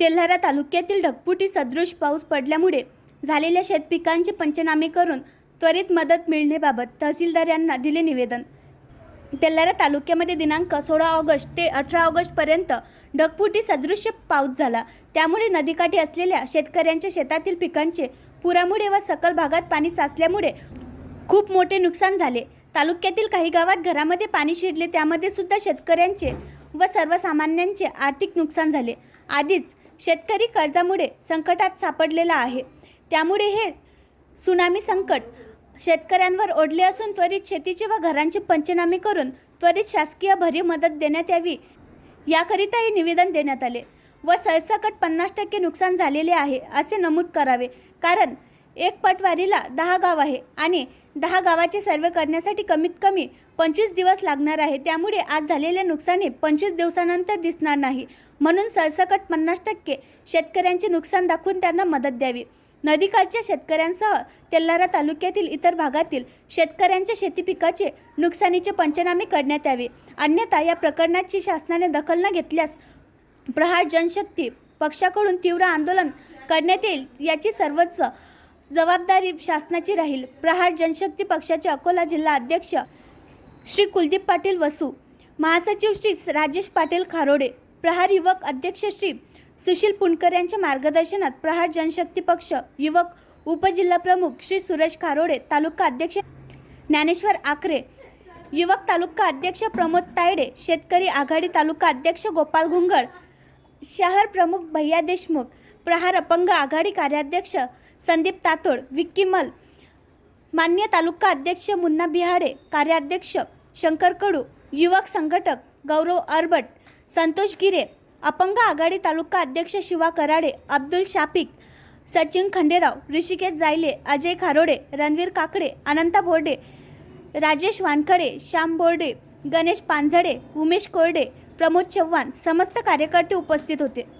तेल्हारा तालुक्यातील ढगपुटी सदृश पाऊस पडल्यामुळे झालेल्या शेतपिकांचे पंचनामे करून त्वरित मदत मिळण्याबाबत तहसीलदार यांना दिले निवेदन. तेल्हारा तालुक्यामध्ये दिनांक सोळा ऑगस्ट ते अठरा ऑगस्टपर्यंत ढगफुटी सदृश्य पाऊस झाला. त्यामुळे नदीकाठी असलेल्या शेतकऱ्यांच्या शेतातील पिकांचे पुरामुळे व सकल भागात पाणी साचल्यामुळे खूप मोठे नुकसान झाले. तालुक्यातील काही गावात घरामध्ये पाणी शिरले त्यामध्ये सुद्धा शेतकऱ्यांचे व सर्वसामान्यांचे आर्थिक नुकसान झाले. आधीच शेतकरी कर्जामुळे संकटात सापडलेला आहे. त्यामुळे हे सुनामी संकट शेतकऱ्यांवर ओढले असून त्वरित शेतीचे व घरांचे पंचनामे करून त्वरित शासकीय भरीव मदत देण्यात यावी. याकरिता हे निवेदन देण्यात आले व सरसकट पन्नास टक्के नुकसान झालेले आहे असे नमूद करावे. कारण एक पटवारीला दहा गाव आहे आणि दहा गावाचे सर्वे करण्यासाठी कमीत कमी पंचवीस दिवस लागणार आहे. त्यामुळे आज झालेले नुकसानी पंचवीस दिवसानंतर दिसणार नाही. म्हणून सरसकट पन्नास टक्के शेतकऱ्यांचे नुकसान दाखवून त्यांना मदत द्यावी. नदीकाठच्या शेतकऱ्यांसह तेल्हारा तालुक्यातील इतर भागातील शेतकऱ्यांच्या शेती पिकाचे नुकसानीचे पंचनामे करण्यात यावे. अन्यथा या प्रकरणाची शासनाने दखल न घेतल्यास प्रहार जनशक्ती पक्षाकडून तीव्र आंदोलन करण्यात येईल याची सर्वस्व जबाबदारी शासनाची राहील. प्रहार जनशक्ती पक्षाचे अकोला जिल्हा अध्यक्ष श्री कुलदीप पाटील वसू महासचिव श्री राजेश पाटील खारोडे प्रहार युवक अध्यक्ष श्री सुशील पुणकर यांच्या मार्गदर्शनात प्रहार जनशक्ती पक्ष युवक उपजिल्हाप्रमुख श्री सुरेश खारोडे तालुका अध्यक्ष ज्ञानेश्वर आकरे युवक तालुका अध्यक्ष प्रमोद तायडे शेतकरी आघाडी तालुका अध्यक्ष गोपाल घुंगळ शहर प्रमुख भैया देशमुख प्रहार अपंग आघाडी कार्याध्यक्ष संदीप तातोड विक्की मल मान्य तालुका अध्यक्ष मुन्ना बिहाडे कार्याध्यक्ष शंकर कडू युवक संघटक गौरव अरबट संतोष गिरे अपंग आघाडी तालुका अध्यक्ष शिवा कराडे अब्दुल शापिक सचिन खंडेराव ऋषिकेश जायले अजय खारोडे रणवीर काकडे अनंता बोर्डे राजेश वानखडे श्याम बोर्डे गणेश पांझडे उमेश कोरडे प्रमोद चव्हाण समस्त कार्यकर्ते उपस्थित होते.